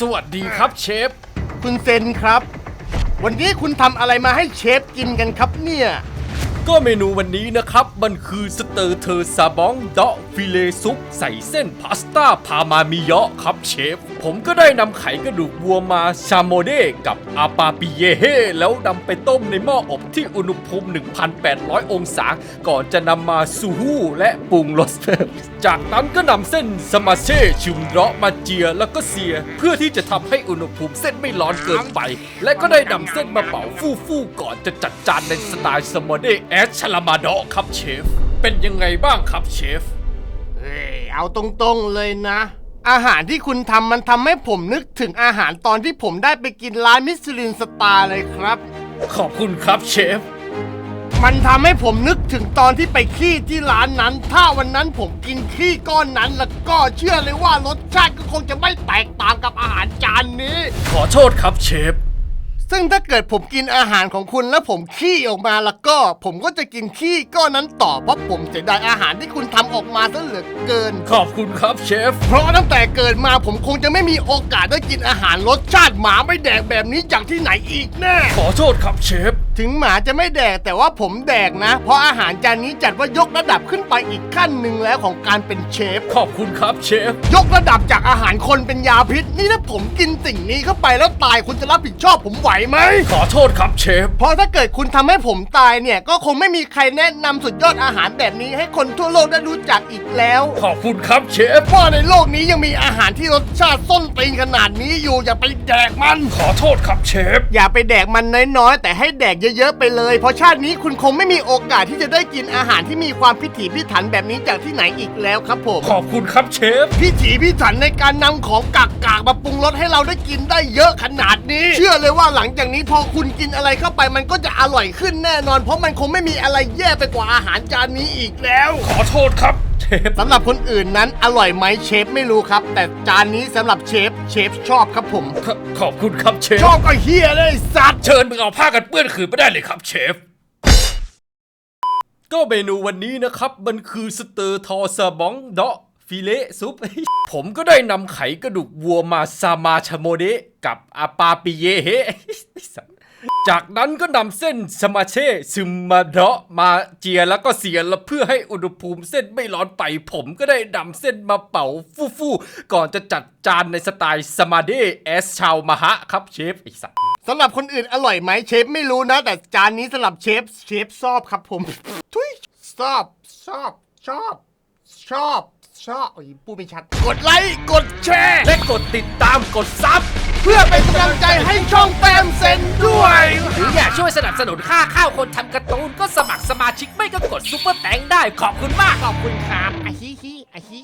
สวัสดีครับเชฟ คุณเซนครับ วันนี้คุณทำอะไรมาให้เชฟกินกันครับเนี่ย ก็เมนูวันนี้นะครับ มันคือสเตอร์เทอร์ซาบองเดาะฟิเลซุปใส่เส้นพาสต้าพามามิเยาะครับเชฟ ผมก็ได้นำไขกระดูกวัวมาชาโมเดกับอาปาปิเยเฮแล้วนำไปต้มในหม้ออบที่อุณหภูมิ 1,800 องศา ก่อนจะนำมาซูฮู้และปรุงรสเพิ่มจากนั้นก็นำเส้นสมาเช่ชุมเดาะมาเจียแล้วก็เสีย เพื่อที่จะทำให้อุณหภูมิเส้นไม่ร้อนเกินไป และก็ได้นำเส้นมาเป่าฟู่ๆก่อนจะจัดจานในสไตล์สมเดแอชลามาดอครับเชฟ เป็นยังไงบ้างครับเชฟ เอ้ยเอาตรงๆเลยนะ อาหารที่คุณทำมันทำให้ผมนึกถึงอาหารตอนที่ผมได้ไปกินร้านมิชลินสตาร์เลยครับ ขอบคุณครับเชฟ มันทำให้ผมนึกถึงตอนที่ไปขี้ที่ร้านนั้น ถ้าวันนั้นผมกินขี้ก้อนนั้น แล้วก็เชื่อเลยว่ารสชาติก็คงจะไม่แตกต่างกับอาหารจานนี้ ขอโทษครับเชฟ ซึ่งถ้าเกิดผมกินอาหารของคุณแล้วผมขี้ออกมาแล้วก็ ผมก็จะกินขี้ก้อนนั้นต่อเพราะผมเสียดายอาหารที่คุณทำออกมาซะเหลือเกิน ขอบคุณครับเชฟ เพราะตั้งแต่เกิดมาผมคงจะไม่มีโอกาสได้กินอาหารรสชาติหมาไม่แดกแบบนี้จากที่ไหนอีกแน่ ขอโทษครับเชฟ ถึงหมาจะไม่แดกแต่ว่าผมแดกนะ เพราะอาหารจานนี้จัดว่ายกระดับขึ้นไปอีกขั้นหนึ่งแล้วของการเป็นเชฟ ขอบคุณครับเชฟ ยกระดับจากอาหารคนเป็นยาพิษ นี่ถ้าผมกินสิ่งนี้เข้าไปแล้วตายคุณจะรับผิดชอบผมไหวไหม ขอโทษครับเชฟ เพราะถ้าเกิดคุณทำให้ผมตายเนี่ย ก็คงไม่มีใครแนะนำสุดยอดอาหารแบบนี้ให้คนทั่วโลกได้รู้จักอีกแล้ว ขอบคุณครับเชฟ เพราะในโลกนี้ยังมีอาหารที่รสชาติส้นตีนขนาดนี้อยู่อย่าไปแดกมัน ขอโทษครับเชฟ อย่าไปแดกมันน้อยๆ แต่ให้แดกเยอะๆไปเลย เพราะชาตินี้คุณคงไม่มีโอกาสที่จะได้กินอาหารที่มีความพิถีพิถันแบบนี้จากที่ไหนอีกแล้วครับผม ขอบคุณครับเชฟ พิถีพิถันในการนำของกากๆมาปรุงรสให้เราได้กินได้เยอะขนาดนี้เชื่ อเลยว่าหลังจากนี้พอคุณกินอะไรเข้าไปมันก็จะอร่อยขึ้นแน่นอน เพราะมันคงไม่มีอะไรแย่ไปกว่าอาหารจานนี้อีกแล้ว ขอโทษครับเชฟสำหรับคนอื่นนั้นอร่อยไหมเชฟไม่รู้ครับ แต่จานนี้สำหรับเชฟเชฟชอบครับผมขขอบคุณครับเชฟ ชอบก็เฮียเลยสัตว์เชิญมึงเอาผ้ากันเปื้อนคืนไม่ได้เลยครับเชฟ ก็เมนูวันนี้นะครับ มันคือสเตอร์ทอซาบองเดาะ ฟิเลซุป ผมก็ได้นำไขกระดูกวัวมาซามาชโมเดะกับอาปาปิเยเฮจากนั้นก็นำเส้นสมาเช่ซึมมาเดาะมาเจียแล้วก็เสียแล้วเพื่อให้อุณหภูมิเส้นไม่ร้อนไป ผมก็ได้นำเส้นมาเป่าฟู่ๆก่อนจะจัดจานในสไตล์สมาเดแอสชาวมหะครับเชฟไอสัตว์สำหรับคนอื่นอร่อยไหมเชฟไม่รู้นะ แต่จานนี้สำหรับเชฟเชฟชอบครับผมทุยชอบชอบชอบชอบ ชอบโอ้ยพูดไม่ชัด กดไลค์ กดแชร์ และกดติดตามกดซับ เพื่อเป็นกำลังใจให้ช่องแต้มเซนด้วย หรืออยากช่วยสนับสนุนค่าข้าวคนทำการ์ตูนก็สมัครสมาชิกไม่ก็กดซุปเปอร์แตงได้ขอบคุณมาก ขอบคุณครับอะฮิฮิอะฮิ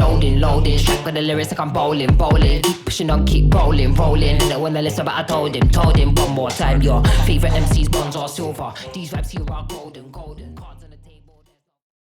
Loading, loading, straight with the lyrics like I'm bowling, bowling. Keep pushing on, keep rolling, rolling. And when I listen, but I told him, told him one more time. Your favorite MC's bronze or silver. These raps here are golden, golden.